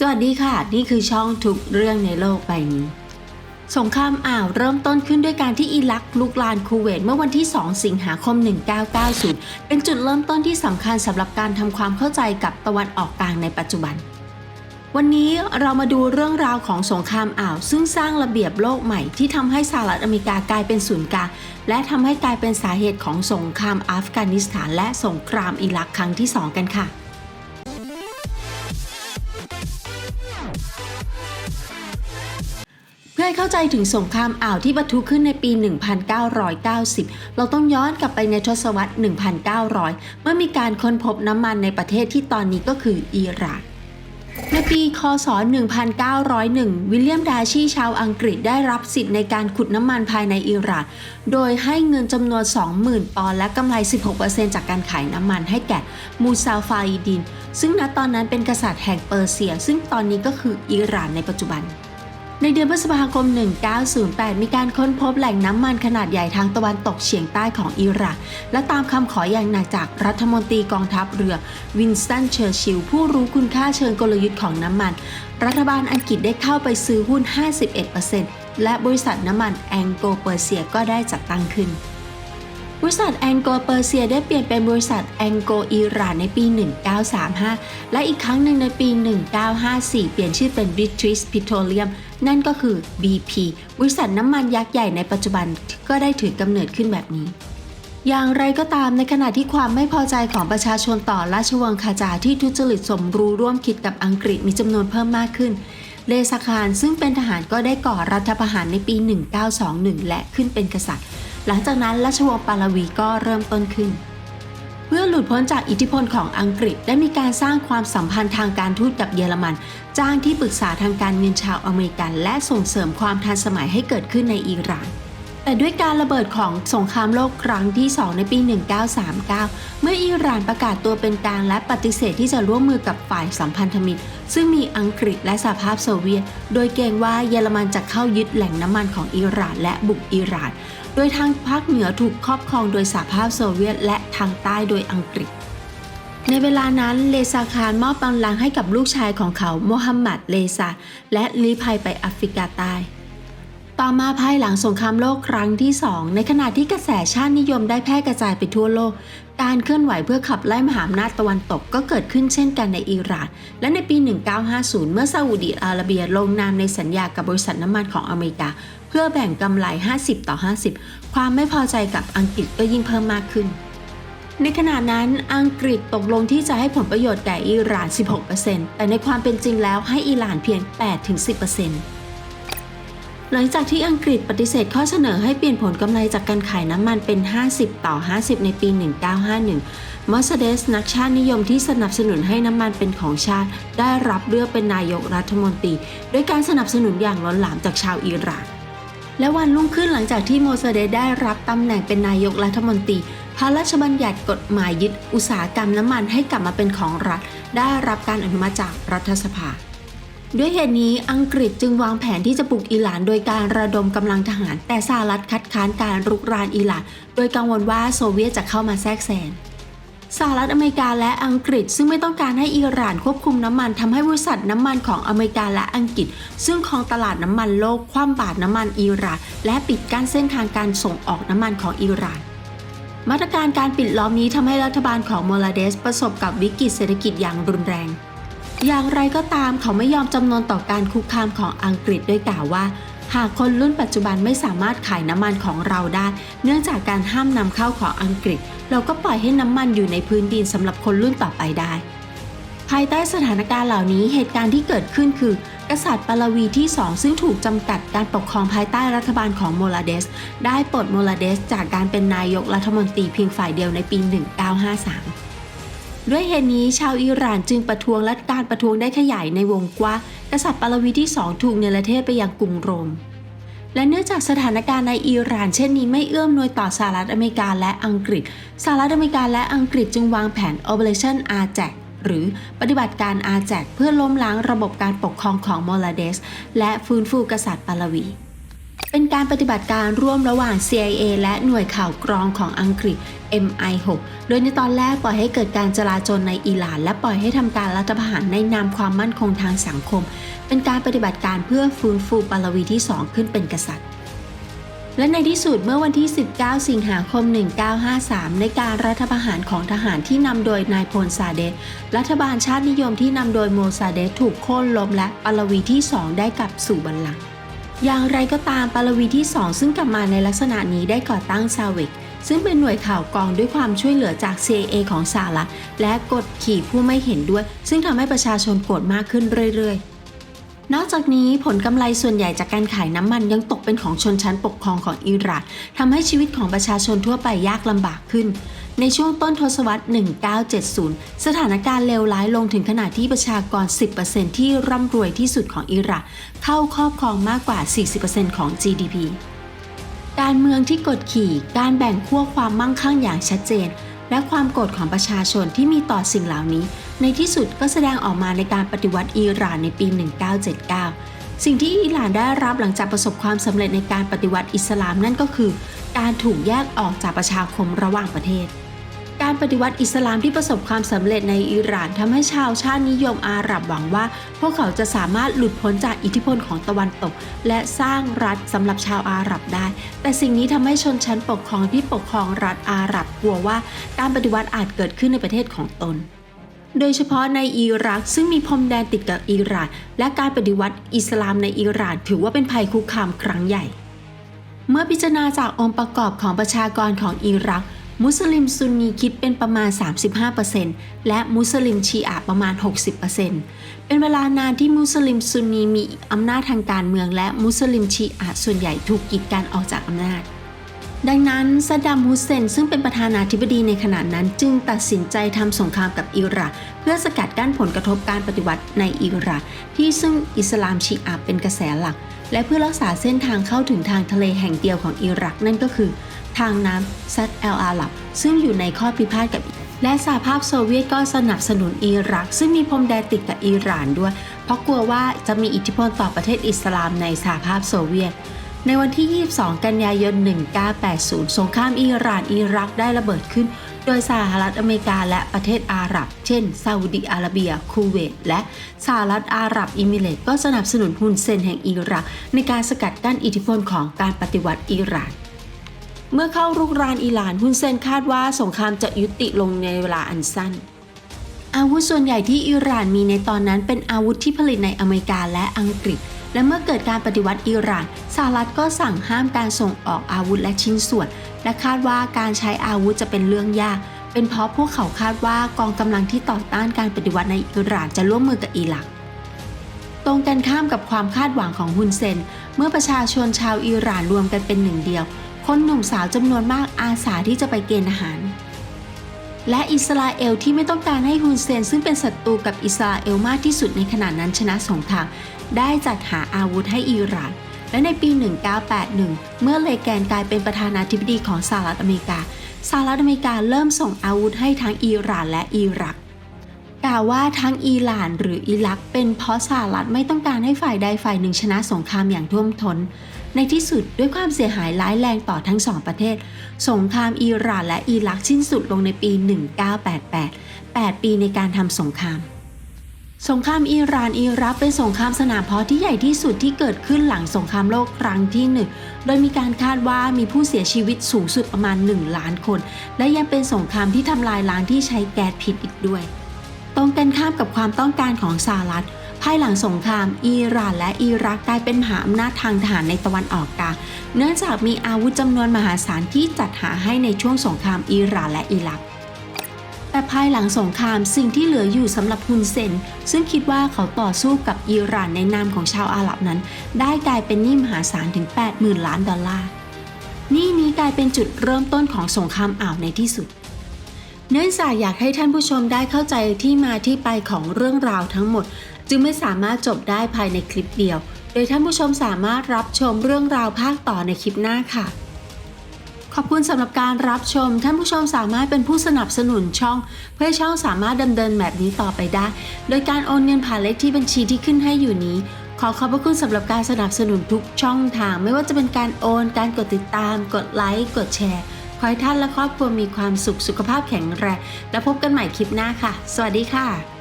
สวัสดีค่ะ นี่คือช่องทุกเรื่องในโลกใบนี้ สงครามอ่าวเริ่มต้นขึ้นด้วยการที่อิรักลุกลานคูเวตเมื่อวันที่ 2 สิงหาคม 1990 เป็นจุดเริ่มต้นที่สำคัญสำหรับการทำความเข้าใจกับตะวันออกกลางในปัจจุบัน วันนี้เรามาดูเรื่องราวของสงครามอ่าว ซึ่งสร้างระเบียบโลกใหม่ที่ทำให้สหรัฐอเมริกากลายเป็นศูนย์กลางและทำให้กลายเป็นสาเหตุของสงครามอัฟกานิสถาน และสงครามอิรักครั้งที่สองกันค่ะ เพื่เข้าใจถึงสงครามอ่าวที่ปะทุขึ้นในปี 1990 เราต้องย้อนกลับไปในทศวรรษ 1900 เมื่อมีการค้นพบน้ำมันในประเทศที่ตอนนี้ก็คืออิหร่านในปี คศ 1901 วิลเลียมดาชีชาวอังกฤษได้รับสิทธิ์ในการขุดน้ำมันภายในอิหร่าน โดยให้เงินจำนวน 20,000 ปอนด์และกำไร 16%จากการขายน้ำมันให้แก่มูซาฟาอิดิน ซึ่งณตอนนั้นเป็นกษัตริย์แห่งเปอร์เซีย ซึ่งตอนนี้ก็คืออิหร่านในปัจจุบัน ในเดือนพฤษภาคม 1908 มีการค้นพบแหล่งน้ำมันขนาดใหญ่ทางตะวันตกเฉียงใต้ของอิรัก และตามคำขออย่างหนักจากรัฐมนตรีกองทัพเรือวินสตัน เชอร์ชิลผู้รู้คุณค่าเชิงกลยุทธ์ของน้ำมัน รัฐบาลอังกฤษได้เข้าไปซื้อหุ้น 51%และบริษัทน้ำมันแองโกเปอร์เซียก็ได้จัดตั้งขึ้น ริษัทแองโกเปอร์เซียได้เปลี่ยนเป็นบริษัทแองโกอิหร่านในปี 1935 และอีกครั้งหนึ่งในปี 1954 เปลี่ยนชื่อเป็น British Petroleum นั่นก็คือ BP บริษัทน้ำมันยักษ์ใหญ่ในปัจจุบันก็ได้ถือกำเนิดขึ้นแบบนี้อย่างไรก็ตามในขณะที่ความไม่พอใจของประชาชนต่อราชวงศ์คาจาที่ทุจริตสมรู้ร่วมคิดกับอังกฤษมีจำนวนเพิ่มมากขึ้น เลซาคารซึ่งเป็นทหารก็ได้ก่อรัฐประหารในปี 1921 และขึ้นเป็นกษัตริย์ หลังจากนั้นราชวงศ์ปาลาวีก็เริ่มต้นขึ้นเพื่อหลุดพ้นจากอิทธิพลของอังกฤษได้มีการสร้างความสัมพันธ์ทางการทูตกับเยอรมัน จ้างที่ปรึกษาทางการเงินชาวอเมริกัน และส่งเสริมความทันสมัยให้เกิดขึ้นในอิหร่าน แต่ด้วยการระเบิดของสงครามโลกครั้งที่ 2 ในปี 1939 เมื่ออิหร่านประกาศตัวเป็นกลางและปฏิเสธที่จะร่วมมือกับฝ่ายสัมพันธมิตร ซึ่งมีอังกฤษและสหภาพโซเวียต โดยเกรงว่าเยอรมันจะเข้ายึดแหล่งน้ำมันของอิหร่านและบุกอิหร่าน โดยทางภาคเหนือถูกครอบครองโดยสหภาพโซเวียต และทางใต้โดยอังกฤษในเวลานั้นเลซาคารมอบบัลลังก์ให้กับลูกชายของเขาโมฮัมหมัดเลซาและลี้ภัยไปแอฟริกาใต้ ต่อมาภายหลังสงครามโลกครั้งที่ 2 ในขณะที่กระแสชาตินิยมได้แพร่กระจายไปทั่วโลก การเคลื่อนไหวเพื่อขับไล่มหาอำนาจตะวันตกก็เกิดขึ้นเช่นกันในอิหร่าน และในปี 1950 เมื่อซาอุดิอาระเบียลงนามในสัญญากับบริษัทน้ำมันของอเมริกา เพื่อแบ่งกำไร 50 ต่อ 50 ความไม่พอใจกับอังกฤษก็ยิ่งเพิ่มมากขึ้นในขณะนั้นอังกฤษตกลงที่จะให้ผลประโยชน์แก่อิหร่าน 16%แต่ในความเป็นจริงแล้วให้อิหร่านเพียง 8-10% หลังจากที่อังกฤษปฏิเสธข้อเสนอให้เปลี่ยนผลกำไรจากการขายน้ำมันเป็น 50 ต่อ 50 ในปี 1951 Mercedes นักชาตินิยมที่สนับสนุนให้น้ำมันเป็นของชาติ ได้รับเลือกเป็นนายกรัฐมนตรีด้วยการสนับสนุนอย่างล้นหลามจากชาวอิหร่าน และวันรุ่งขึ้นหลังจากที่โมเสเดสได้รับตำแหน่งเป็นนายกรัฐมนตรีพระราชบัญญัติกฎหมายยึดอุตสาหกรรมน้ำมันให้กลับมาเป็นของรัฐ ได้รับการอนุมัติจากรัฐสภา ด้วยเหตุนี้อังกฤษจึงวางแผนที่จะปลุกอิหร่าน โดยการระดมกำลังทหาร แต่สหรัฐคัดค้านการรุกรานอิหร่าน โดยกังวลว่าโซเวียตจะเข้ามาแทรกแซงสหรัฐอเมริกาและอังกฤษซึ่งไม่ต้องการให้อิหร่านควบคุมน้ำมันทำให้บริษัทน้ำมันของอเมริกาและอังกฤษ ซึ่งครองตลาดน้ำมันโลกคว่ำบาตรน้ำมันอิหร่านและปิดกั้นเส้นทางการส่งออกน้ำมันของอิหร่านมาตรการการปิดล้อมนี้ทำให้รัฐบาลของโมลาเดสประสบกับวิกฤตเศรษฐกิจอย่างรุนแรง อย่างไรก็ตามเขาไม่ยอมจำนนต่อการคุกคามของอังกฤษโดยกล่าวว่า หากคนรุ่นปัจจุบันไม่สามารถขายน้ำมันของเราได้ เนื่องจากการห้ามนำเข้าของอังกฤษ เราก็ปล่อยให้น้ำมันอยู่ในพื้นดินสำหรับคนรุ่นต่อไปได้ภายใต้สถานการณ์เหล่านี้เหตุการณ์ที่เกิดขึ้นคือ กษัตริย์ปาลวีที่ 2 ซึ่งถูกจำกัดการปกครองภายใต้รัฐบาลของโมลาเดส ได้ปลดโมลาเดส จากการเป็นนายกรัฐมนตรีเพียงฝ่ายเดียวในปี 1953 ด้วยเหตุนี้ชาวอิหร่านจึงประท้วงและการประท้วงได้ขยายในวงกว้างกษัตริย์ปาลวีที่2ถูกเนรเทศไปยังกรุงโรม และเนื่องจากสถานการณ์ในอิหร่านเช่นนี้ไม่เอื้อมหนวยต่อสหรัฐอเมริกาและอังกฤษสหรัฐอเมริกาและอังกฤษจึงวางแผน Operation AJAX หรือปฏิบัติการ AJAX เพื่อล้มล้างระบบการปกครองของโมลาเดส และฟื้นฟูกษัตริย์ปาลวี เป็นการปฏิบัติการร่วมระหว่าง CIA และหน่วยข่าวกรองของอังกฤษ MI6 โดยในตอนแรกปล่อยให้เกิดการจลาจลในอิหร่าน และปล่อยให้ทำการรัฐประหารในนามความมั่นคงทางสังคม เป็นการปฏิบัติการเพื่อฟื้นฟูปาลวีที่ 2 ขึ้นเป็นกษัตริย์และในที่สุดเมื่อวันที่ 19 สิงหาคม 1953 ในการรัฐประหารของทหารที่นำโดยนายพลซาเดตรัฐบาลชาตินิยมที่นำโดยโมซาเดตถูกโค่นล้มและปาลวีที่ 2 ได้กลับสู่บัลลังก์ อย่างไรก็ตามปาลวีที่ 2 ซึ่งกลับมาในลักษณะนี้ได้ก่อตั้งซาเวกซึ่งเป็นหน่วยข่าวกรองด้วยความช่วยเหลือจาก CIA ของสหรัฐและกดขี่ผู้ไม่เห็นด้วย ซึ่งทำให้ประชาชนโกรธมากขึ้นเรื่อยๆ นอกจากนี้ผลกำไรส่วนใหญ่จากการขายน้ำมันยังตกเป็นของชนชั้นปกครองของอิร่านทำให้ชีวิตของประชาชนทั่วไปยากลำบากขึ้น ในช่วงต้นทศวรรษ 1970 สถานการณ์เลวร้ายลงถึงขนาดที่ประชากร 10%ที่ร่ำรวยที่สุดของอิร่านเข้าครอบครองมากกว่า 40%ของ GDP การเมืองที่กดขี่ การแบ่งขั้วความมั่งคั่งอย่างชัดเจน และความโกรธของประชาชนที่มีต่อสิ่งเหล่านี้ ในที่สุดก็แสดงออกมาในการปฏิวัติอิหร่านในปี 1979 สิ่งที่อิหร่านได้รับหลังจากประสบความสำเร็จในการปฏิวัติอิสลามนั่นก็คือ การถูกแยกออกจากประชาคมระหว่างประเทศ การปฏิวัติอิสลามที่ประสบความสำเร็จในอิหร่านทำให้ชาวชาตินิยมอาหรับหวังว่า พวกเขาจะสามารถหลุดพ้นจากอิทธิพลของตะวันตก และสร้างรัฐสำหรับชาวอาหรับได้ แต่สิ่งนี้ทำให้ชนชั้นปกครองที่ปกครองรัฐอาหรับกลัวว่าการปฏิวัติอาจเกิดขึ้นในประเทศของตนโดยเฉพาะในอิรักซึ่งมีพรมแดนติดกับอิหร่าน และการปฏิวัติอิสลามในอิหร่าน ถือว่าเป็นภัยคุกคามครั้งใหญ่ เมื่อพิจารณาจากองค์ประกอบของประชากรของอิรัก มุสลิมซุนนีคิดเป็นประมาณ 35%และมุสลิมชีอะประมาณ 60%เป็นเวลานานที่มุสลิมซุนนีมีอำนาจทางการเมือง และมุสลิมชีอะส่วนใหญ่ถูกกีดกันออกจากอำนาจ ดังนั้นซาดดัมฮุเซนซึ่งเป็นประธานาธิบดีในขณะนั้นจึงตัดสินใจทำสงครามกับอิร่านเพื่อสกัดกั้นผลกระทบการปฏิวัติในอิร่านที่ซึ่งอิสลามชีอะเป็นกระแสหลัก และเพื่อรักษาเส้นทางเข้าถึงทางทะเลแห่งเดียวของอิรักนั่นก็คือ ทางน้ำซัดแอลอาหรับ ซึ่งอยู่ในข้อพิพาทกับและสหภาพโซเวียตก็สนับสนุนอิรัก ซึ่งมีพรมแดนติดกับอิหร่านด้วย เพราะกลัวว่าจะมีอิทธิพลต่อประเทศอิสลามในสหภาพโซเวียต ในวันที่ 22 กันยายน 1980 สงครามอิหร่านอิรักได้ระเบิดขึ้น โดยสหรัฐอเมริกาและประเทศอาหรับ เช่นซาอุดิอาระเบีย คูเวต และสหรัฐอาหรับอิมิเรตส์ก็สนับสนุนฮุนเซนแห่งอิรัก ในการสกัดกั้นอิทธิพลของการปฏิวัติอิหร่านเมื่อเข้ารุกรานอิหร่านฮุนเซนคาดว่าสงครามจะยุติลงในเวลาอันสั้นอาวุธส่วนใหญ่ที่อิหร่านมีในตอนนั้นเป็นอาวุธที่ผลิตในอเมริกาและอังกฤษ และเมื่อเกิดการปฏิวัติอิหร่านสหรัฐก็สั่งห้ามการส่งออกอาวุธและชิ้นส่วน และคาดว่าการใช้อาวุธจะเป็นเรื่องยาก เป็นเพราะพวกเขาคาดว่ากองกำลังที่ต่อต้านการปฏิวัติในอิหร่านจะร่วมมือกับอิหรักตรงกันข้ามกับความคาดหวังของฮุนเซน เมื่อประชาชนชาวอิหร่านรวมกันเป็นหนึ่งเดียว คนหนุ่มสาวจำนวนมากอาสาที่จะไปเกณฑ์อาหาร และอิสราเอลที่ไม่ต้องการให้ฮุนเซน ซึ่งเป็นศัตรูกับอิสราเอลมากที่สุดในขณะนั้นชนะสงคราม ได้จัดหาอาวุธให้อิหร่าน และในปี 1981 เมื่อเลแกนกลายเป็นประธานาธิบดีของสหรัฐอเมริกา สหรัฐอเมริกาเริ่มส่งอาวุธให้ทั้งอิหร่านและอิรักกล่าวว่าทั้งอิหร่านหรืออิรักเป็นเพราะสหรัฐไม่ต้องการให้ฝ่ายใดฝ่ายหนึ่งชนะสงครามอย่างท่วมท้น ในที่สุดด้วยความเสียหายร้ายแรงต่อทั้งสองประเทศ สงครามอิหร่านและอิรักสิ้นสุดลงในปี 1988 8 ปีในการทำสงคราม สงครามอิหร่านอิรักเป็นสงครามสนามเพาะที่ใหญ่ที่สุดที่เกิดขึ้นหลังสงครามโลกครั้งที่หนึ่งโดยมีการคาดว่ามีผู้เสียชีวิตสูงสุดประมาณ 1 ล้านคน และยังเป็นสงครามที่ทำลายล้างที่ใช้แก๊สพิษอีกด้วย ตรงกันข้ามกับความต้องการของสหรัฐ ภายหลังสงคราม อิหร่านและอิรักกลายเป็นมหาอำนาจทางทหารในตะวันออกกลางเนื่องจากมีอาวุธจำนวนมหาศาลที่จัดหาให้ในช่วงสงครามอิหร่านและอิรัก แต่ภายหลังสงครามสิ่งที่เหลืออยู่สำหรับฮุนเซน ซึ่งคิดว่าเขาต่อสู้กับอิหร่านในนามของชาวอาหรับนั้น ได้กลายเป็นหนี้มหาศาลถึง 80,000 ล้านดอลลาร์นี้นี้กลายเป็นจุดเริ่มต้นของสงครามอ่าวในที่สุด เนื่องจากอยากให้ท่านผู้ชมได้เข้าใจที่มาที่ไปของเรื่องราวทั้งหมด จึงไม่สามารถจบได้ภายในคลิปเดียว โดยท่านผู้ชมสามารถรับชมเรื่องราวภาคต่อในคลิปหน้าค่ะ ขอบคุณสำหรับการรับชม ท่านผู้ชมสามารถเป็นผู้สนับสนุนช่อง เพื่อช่องสามารถดำเนินแบบนี้ต่อไปได้ โดยการโอนเงินผ่านเลขที่บัญชีที่ขึ้นให้อยู่นี้ ขอขอบพระคุณสำหรับการสนับสนุนทุกช่องทาง ไม่ว่าจะเป็นการโอน การกดติดตาม กดไลค์ กดแชร์ ขอให้ท่านและครอบครัวมีความสุขสุขภาพแข็งแรง แล้วพบกันใหม่คลิปหน้าค่ะ สวัสดีค่ะ